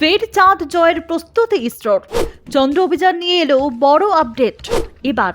ফের চাঁদ জয়ের প্রস্তুতি ইসরোর। চন্দ্র অভিযান নিয়ে এলো বড় আপডেট। এবার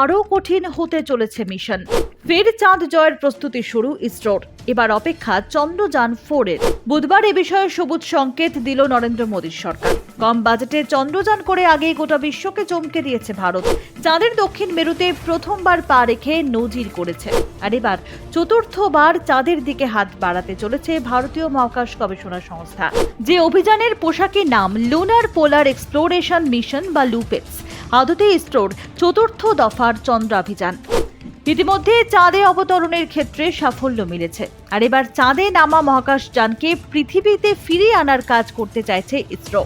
আরও কঠিন হতে চলেছে মিশন। ফের চাঁদ জয়ের প্রস্তুতি শুরু ইসরোর। এবার অপেক্ষা চন্দ্রযান ফোরের। বুধবার এ বিষয়ে সবুজ সংকেত দিল নরেন্দ্র মোদীর সরকার। কম বাজেটে চন্দ্রযান করে আগেই গোটা বিশ্বকে চমকে দিয়েছে ভারত। চাঁদের দক্ষিণ মেরুতে প্রথমবার পা রেখে নজির করেছে। আর এবার চতুর্থবার চাঁদের দিকে হাত বাড়াতে চলেছে ভারতীয় মহাকাশ গবেষণা সংস্থা। যে অভিযানের পোশাকি নাম লুনার পোলার এক্সপ্লোরেশন মিশন বা লুপেক্স আদতে ইসরোর চতুর্থ দফার চন্দ্রাভিযান। ইতিমধ্যে চাঁদে অবতরণের ক্ষেত্রে সাফল্য মিলেছে। আর এবার চাঁদে নামা মহাকাশযানকে পৃথিবীতে ফিরিয়ে আনার কাজ করতে চাইছে ইসরো।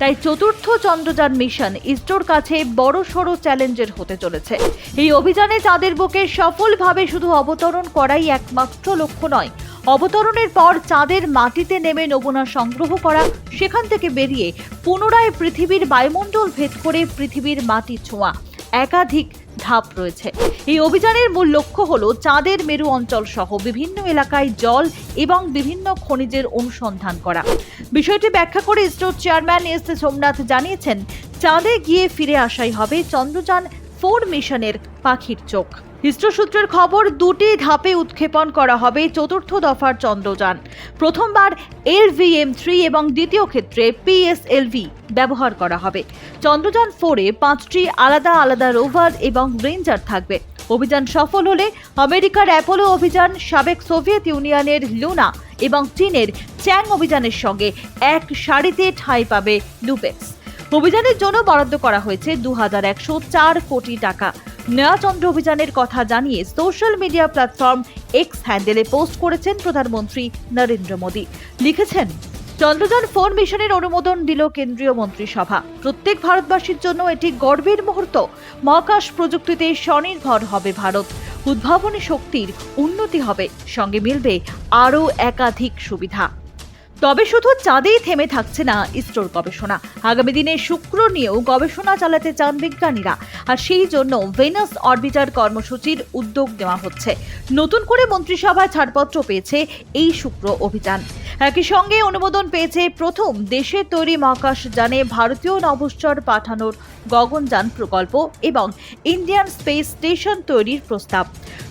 তাই চতুর্থ চন্দ্রযান মিশন ইসরোর কাছে বড় সড় চ্যালেঞ্জের হতে চলেছে। এই অভিযানে চাঁদের বুকে সফলভাবে শুধু অবতরণ করাই একমাত্র লক্ষ্য নয়, অবতরণের পর চাঁদের মাটিতে নেমে নমুনা সংগ্রহ করা, সেখান থেকে বেরিয়ে পুনরায় পৃথিবীর বায়ুমণ্ডল ভেদ করে পৃথিবীর মাটি ছোঁয়া। একাধিক ধাপ রয়েছে। এই অভিযানের মূল লক্ষ্য হল চাঁদের মেরু অঞ্চল সহ বিভিন্ন এলাকায় জল এবং বিভিন্ন খনিজের অনুসন্ধান করা। বিষয়টি ব্যাখ্যা করে ইসরোর চেয়ারম্যান এস সোমনাথ জানিয়েছেন, চাঁদে গিয়ে ফিরে আসাই হবে চন্দ্রযান ফোর মিশনের পাখির চোখ। ইসরো সূত্রের খবর, দুটি ধাপে উৎক্ষেপণ করা হবে চতুর্থ দফার চন্দ্রযান। প্রথমবার এলভিএম থ্রি এবং দ্বিতীয় ক্ষেত্রে পিএসএলভি ব্যবহার করা হবে। চন্দ্রযান ফোরে পাঁচটি আলাদা আলাদা রোভার এবং রেঞ্জার থাকবে। অভিযান সফল হলে আমেরিকার অ্যাপোলো অভিযান, সাবেক সোভিয়েত ইউনিয়নের লুনা এবং চীনের চ্যাং অভিযানের সঙ্গে এক সারিতে ঠাঁই পাবে লুপেক্স। অভিযানের জন্য বরাদ্দ করা হয়েছে দু হাজার একশো চার কোটি টাকা। নয়া চন্দ্র অভিযানের কথা জানিয়ে সোশ্যাল মিডিয়া প্ল্যাটফর্ম এক্স হ্যান্ডেলে পোস্ট করেছেন প্রধানমন্ত্রী নরেন্দ্র মোদী। লিখেছেন, চন্দ্রযান ফোর মিশনের অনুমোদন দিল কেন্দ্রীয় মন্ত্রিসভা। প্রত্যেক ভারতবাসীর জন্য এটি গর্বের মুহূর্ত। মহাকাশ প্রযুক্তিতে স্বনির্ভর হবে ভারত। উদ্ভাবনী শক্তির উন্নতি হবে। সঙ্গে মিলবে আরও একাধিক সুবিধা। তবে শুধু চাঁদেই থেমে থাকছে না ইসরোর গবেষণা। আগামী দিনে শুক্র নিয়েও গবেষণা চালাতে চান বিজ্ঞানীরা। আর সেই জন্য ভেনাস অরবিটার কর্মসূচির উদ্যোগ নেওয়া হচ্ছে। নতুন করে মন্ত্রিসভায় ছাড়পত্র পেয়েছে এই শুক্র অভিযান। একই সঙ্গে অনুমোদন পেয়েছে প্রথম দেশের তৈরি মহাকাশ যানে ভারতীয় নভশ্চর পাঠানোর গগনযান প্রকল্প এবং ইন্ডিয়ান স্পেস স্টেশন তৈরির প্রস্তাব।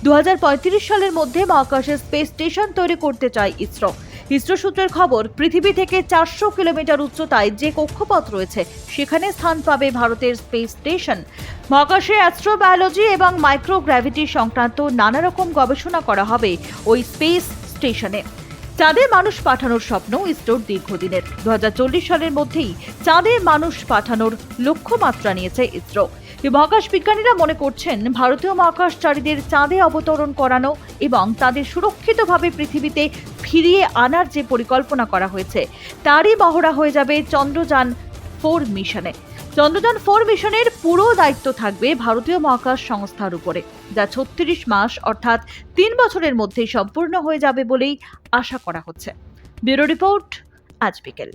দু হাজার পঁয়ত্রিশ সালের মধ্যে মহাকাশে স্পেস স্টেশন তৈরি করতে চায় ইসরো। ইসরো সূত্রের খবর, পৃথিবী থেকে চারশো কিলোমিটার উচ্চতায় যে কক্ষপথ রয়েছে, সেখানে স্থান পাবে ভারতের স্পেস স্টেশন। মহাকাশে অ্যাস্ট্রোবায়োলজি এবং মাইক্রোগ্র্যাভিটি সংক্রান্ত নানা রকম গবেষণা করা হবে ওই স্পেস স্টেশনে। চাঁদে মানুষ পাঠানোর স্বপ্ন ইসরোর দীর্ঘদিনের। দু হাজার চল্লিশ সালের মধ্যেই চাঁদে মানুষ পাঠানোর লক্ষ্যমাত্রা নিয়েছে ইসরো। মহাকাশ বিজ্ঞানীরা মনে করছেন, ভারতীয় মহাকাশচারীদের চাঁদে অবতরণ করানো এবং তাদের সুরক্ষিতভাবে পৃথিবীতে ফিরিয়ে আনার যে পরিকল্পনা করা হয়েছে, তারই মহড়া হয়ে যাবে চন্দ্রযান ফোর মিশনে। চন্দ্রযান ফোর মিশনের পুরো দায়িত্ব থাকবে ভারতীয় মহাকাশ সংস্থার উপরে, যা ছত্রিশ মাস অর্থাৎ তিন বছরের মধ্যে সম্পূর্ণ হয়ে যাবে বলেই আশা করা হচ্ছে। ব্যুরো রিপোর্ট, আজ বিকেল।